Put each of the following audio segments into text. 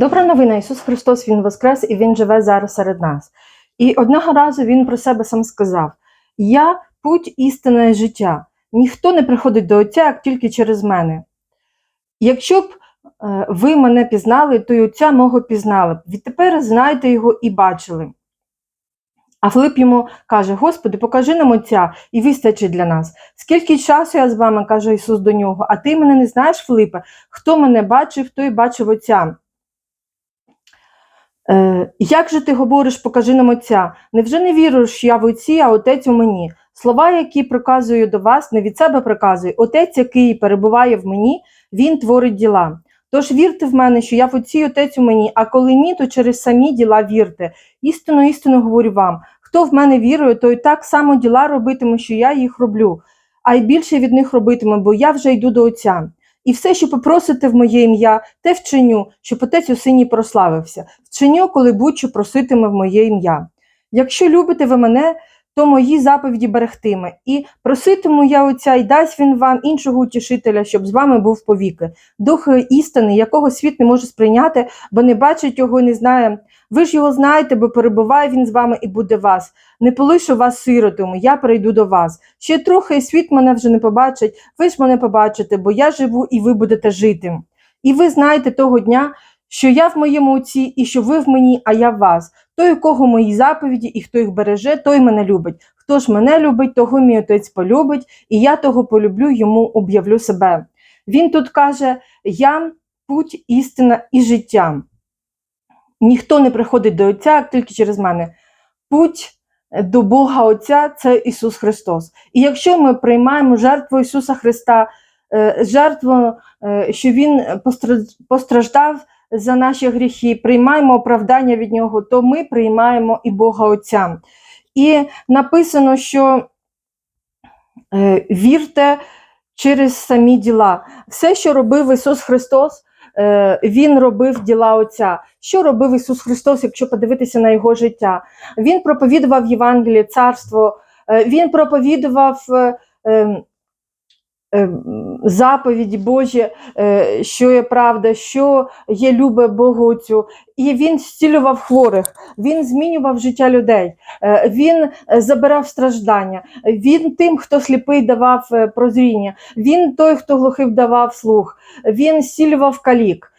Добра новина, Ісус Христос, Він воскрес і Він живе зараз серед нас. І одного разу Він про себе сам сказав: Я путь істина і життя. Ніхто не приходить до Отця, як тільки через мене. Якщо б е, ви мене пізнали, то й Отця мого пізнали б. Відтепер знаєте його і бачили. А Филип йому каже: Господи, покажи нам Отця, і вистачить для нас. Скільки часу я з вами, каже Ісус до нього, а ти мене не знаєш, Филипе? Хто мене бачив, той бачив Отця. Е, як же ти говориш, покажи нам Отця? Невже не віруєш, я в Отці, а Отець у мені? Слова, які приказую до вас, не від себе приказую. Отець, який перебуває в мені, він творить діла. Тож вірте в мене, що я в Отці Отець у мені, а коли ні, то через самі діла вірте. Істину, істину говорю вам. Хто в мене вірує, той так само діла робитиме, що я їх роблю, а й більше від них робитиме, бо я вже йду до Отця. І все, що попросите в моє ім'я, те вчиню, щоб отець у сині прославився. вченю, коли будь-що проситиме в моє ім'я. Якщо любите ви мене, то мої заповіді берегтиме, і проситиму я Отця, і дасть він вам іншого утішителя, щоб з вами був повіки, дух істини, якого світ не може сприйняти, бо не бачить його і не знає. Ви ж його знаєте, бо перебуває він з вами і буде вас. Не полишу вас сиротами, я прийду до вас. Ще трохи і світ мене вже не побачить, ви ж мене побачите, бо я живу і ви будете жити. І ви знаєте того дня, що я в моєму отці, і що ви в мені, а я в вас. Той, у кого мої заповіді, і хто їх береже, той мене любить. Хто ж мене любить, того мій отець полюбить, і я того полюблю, йому об'явлю себе. Він тут каже: Я путь, істина і життя. Ніхто не приходить до Отця, тільки через мене. Путь до Бога Отця це Ісус Христос. І якщо ми приймаємо жертву Ісуса Христа, е, жертву, е, що Він постраждав за наші гріхи, приймаємо оправдання від Нього, то ми приймаємо і Бога Отця. І написано, що е, вірте через самі діла. Все, що робив Ісус Христос, е, Він робив діла Отця. Що робив Ісус Христос, якщо подивитися на Його життя? Він проповідував Євангеліє, царство, е, Він проповідував. Е, е, е, Заповіді Божі, е, що є правда, що є любе Богу І він зцілював хворих, він змінював життя людей, е, він е, забирав страждання, він тим, хто сліпий давав прозріння, він той, хто глухий давав слух, він зцілював калік,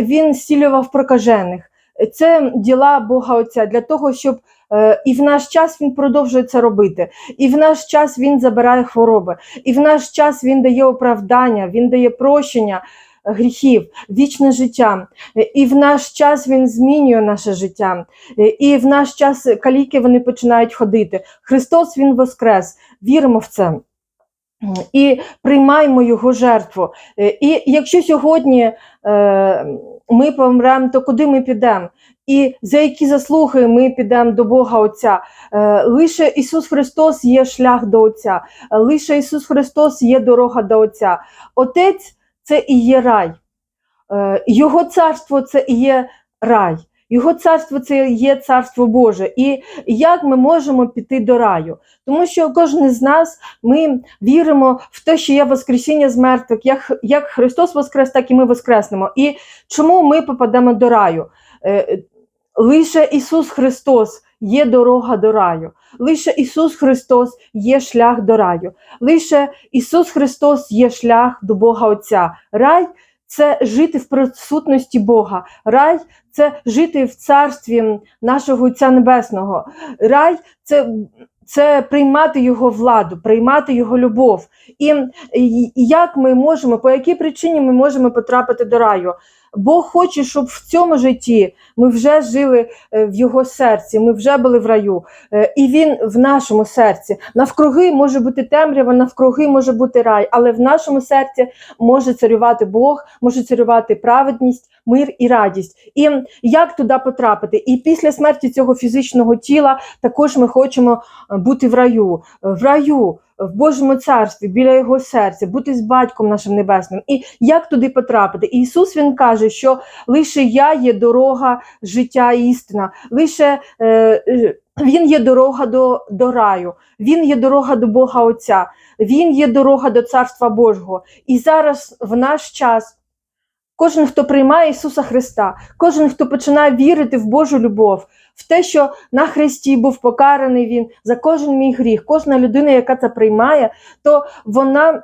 він зцілював прокажених. Це діла Бога Отця для того, щоб е, і в наш час він продовжує це робити, і в наш час він забирає хвороби, і в наш час він дає оправдання, він дає прощення гріхів, вічне життя. І в наш час він змінює наше життя. І в наш час каліки вони починають ходити. Христос Він воскрес. Віримо в це. І приймаємо його жертву. Е, І якщо сьогодні е, ми помремо, то куди ми підемо? І за які заслуги ми підемо до Бога Отця? Е, Лише Ісус Христос є шлях до Отця, лише Ісус Христос є дорога до Отця. Отець це і є рай. Е, Його царство це і є рай. Його царство це є царство Боже. І як ми можемо піти до раю? Тому що кожен з нас ми віримо в те, що є Воскресіння з мертвих, як, як Христос воскрес, так і ми воскреснемо. І чому ми попадемо до раю? Е, Лише Ісус Христос є дорога до раю. Лише Ісус Христос є шлях до раю. Лише Ісус Христос є шлях до Бога Отця. Рай це жити в присутності Бога. Рай це жити в царстві нашого Отця Небесного. Рай це, це приймати Його владу, приймати Його любов. І, і як ми можемо, по якій причині ми можемо потрапити до раю? Бог хоче, щоб в цьому житті ми вже жили е, в його серці, ми вже були в раю, Е, і він в нашому серці. Навкруги може бути темрява, навкруги може бути рай, але в нашому серці може царювати Бог, може царювати праведність, мир і радість. І як туди потрапити? І після смерті цього фізичного тіла також ми хочемо е, бути в раю, в раю. В Божому царстві біля його серця, бути з батьком нашим небесним. І як туди потрапити? І Ісус Він каже, що лише я є дорога, життя істина, лише е, е, Він є дорога до, до раю, Він є дорога до Бога Отця, Він є дорога до Царства Божого. І зараз в наш час кожен, хто приймає Ісуса Христа, кожен, хто починає вірити в Божу любов, в те, що на Христі був покараний Він за кожен мій гріх, кожна людина, яка це приймає, то вона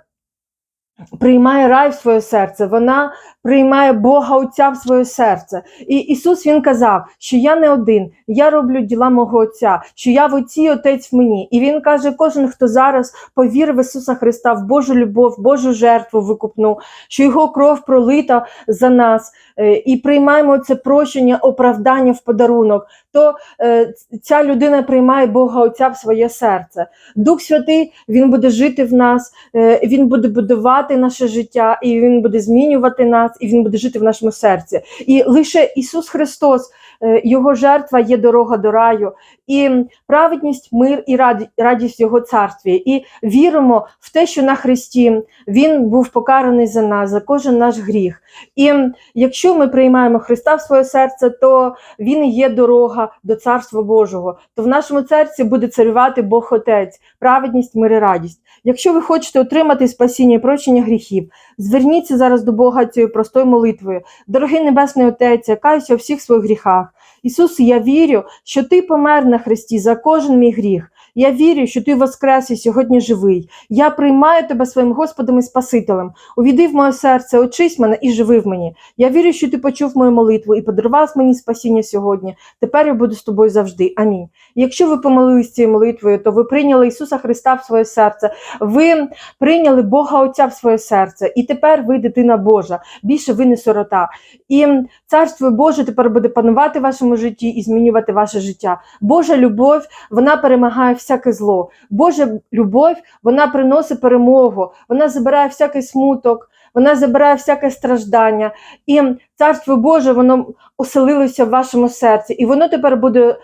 приймає рай в своє серце, вона приймає Бога Отця в своє серце. І Ісус Він казав, що я не один, я роблю діла мого Отця, що я в Отці, Отець в мені. І Він каже, кожен, хто зараз повірив Ісуса Христа, в Божу любов, в Божу жертву викупну, що Його кров пролита за нас, е, і приймаємо це прощення, оправдання в подарунок, то е, ця людина приймає Бога Отця в своє серце. Дух Святий Він буде жити в нас, е, Він буде будувати наше життя, і Він буде змінювати нас, і Він буде жити в нашому серці. І лише Ісус Христос, е, Його жертва є дорога до раю, і праведність, мир і раді- радість Його царстві. І віримо в те, що на Христі Він був покараний за нас, за кожен наш гріх. І якщо ми приймаємо Христа в своє серце, то Він є дорога до Царства Божого. То в нашому серці буде царювати Бог Отець, праведність, мир і радість. Якщо ви хочете отримати спасіння і прощення гріхів, зверніться зараз до Бога цією простою молитвою. Дорогий Небесний Отець, я каюся у всіх своїх гріхах. Ісус, я вірю, що Ти помер на Христі за кожен мій гріх. Я вірю, що Ти воскрес і сьогодні живий. Я приймаю тебе своїм Господом і Спасителем. Увійди в моє серце, очись мене і живи в мені. Я вірю, що ти почув мою молитву і подарував мені спасіння сьогодні. Тепер я буду з тобою завжди. Амінь. Якщо ви помолились цією молитвою, то ви прийняли Ісуса Христа в своє серце, ви прийняли Бога Отця в своє серце, і тепер ви дитина Божа. Більше ви не сирота. І Царство Боже тепер буде панувати в вашому житті і змінювати ваше життя. Божа любов вона перемагає всяке зло. Божа любов вона приносить перемогу, вона забирає всякий смуток, вона забирає всяке страждання. І царство Боже, воно оселилося в вашому серці, і воно тепер буде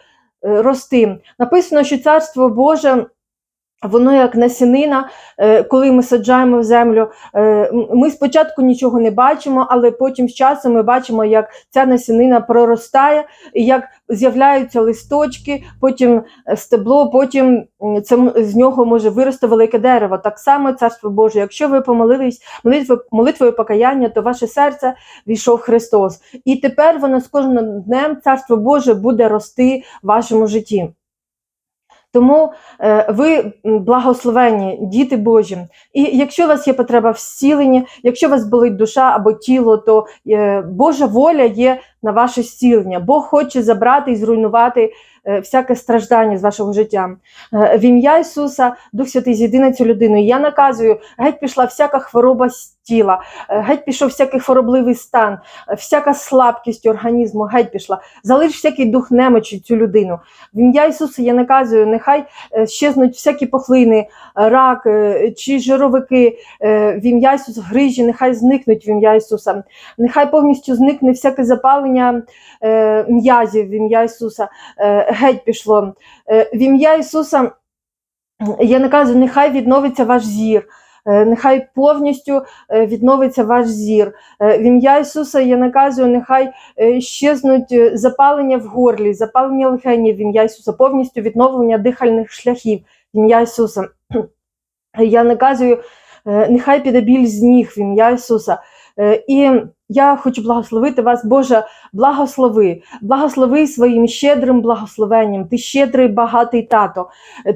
е, рости. Написано, що царство Боже. Воно як насінина, е, коли ми саджаємо в землю. е, Ми спочатку нічого не бачимо, але потім з часом ми бачимо, як ця насінина проростає, і як з'являються листочки, потім е, стебло, потім це з нього може вирости велике дерево. Так само царство Боже. Якщо ви помолились молитвою, молитвою покаяння, то ваше серце війшов Христос. І тепер воно з кожним днем царство Боже буде рости в вашому житті. Тому е, ви благословені, діти Божі. І якщо у вас є потреба в зціленні, якщо у вас болить душа або тіло, то е, Божа воля є на ваше зцілення. Бог хоче забрати і зруйнувати е, всяке страждання з вашого життя. Е, в ім'я Ісуса, Дух Святий, зійди на цю людину. Я наказую, геть пішла всяка хвороба з тіла, е, геть пішов всякий хворобливий стан, всяка слабкість організму, геть пішла. Залиш всякий дух немочі цю людину. В ім'я Ісуса я наказую, нехай щезнуть всякі пухлини, рак чи жировики в ім'я Ісуса, грижі, нехай зникнуть в ім'я Ісуса. Нехай повністю зникне всяке запалення е, м'язів в ім'я Ісуса. Е, геть пішло. Е, в ім'я Ісуса я наказую, нехай відновиться ваш зір. Нехай повністю відновиться ваш зір. В ім'я Ісуса я наказую, нехай щезнуть запалення в горлі, запалення легенів в ім'я Ісуса, повністю відновлення дихальних шляхів в ім'я Ісуса. Я наказую, нехай піде біль з ніг в ім'я Ісуса. І я хочу благословити вас, Боже, благослови, благослови своїм щедрим благословенням. Ти щедрий, багатий тато,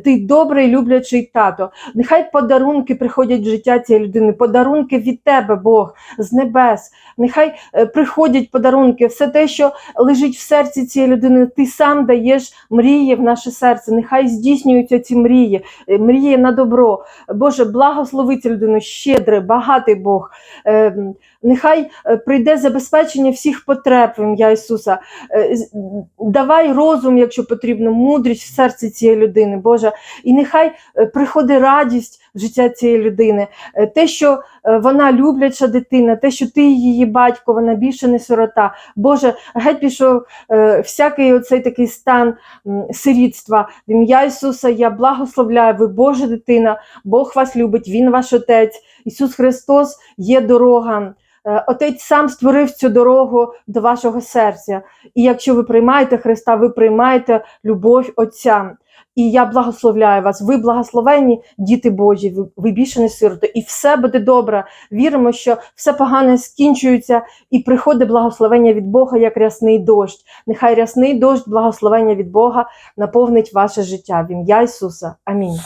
ти добрий, люблячий тато. Нехай подарунки приходять в життя цієї людини, подарунки від тебе, Бог, з небес. Нехай е, приходять подарунки, все те, що лежить в серці цієї людини, ти сам даєш мрії в наше серце. Нехай здійснюються ці мрії, е, мрії на добро. Боже, благослови цю людину, щедрий, багатий Бог. Е, Нехай е, прийде забезпечення всіх потреб в ім'я Ісуса. Е, Давай розум, якщо потрібно, мудрість в серці цієї людини, Боже. І нехай е, приходить радість в життя цієї людини. Е, Те, що вона любляча дитина, те, що ти її батько, вона більше не сирота. Боже, геть пішов всякий оцей такий стан сирітства. В ім'я Ісуса я благословляю, ви Божа дитина, Бог вас любить, Він ваш Отець. Ісус Христос є дорога. Е, Отець сам створив цю дорогу до вашого серця. І якщо ви приймаєте Христа, ви приймаєте любов Отця. І я благословляю вас. Ви благословені, діти Божі, ви, більше не сироти. І все буде добре. Віримо, що все погане скінчується і приходить благословення від Бога, як рясний дощ. Нехай рясний дощ, благословення від Бога наповнить ваше життя. В ім'я Ісуса. Амінь.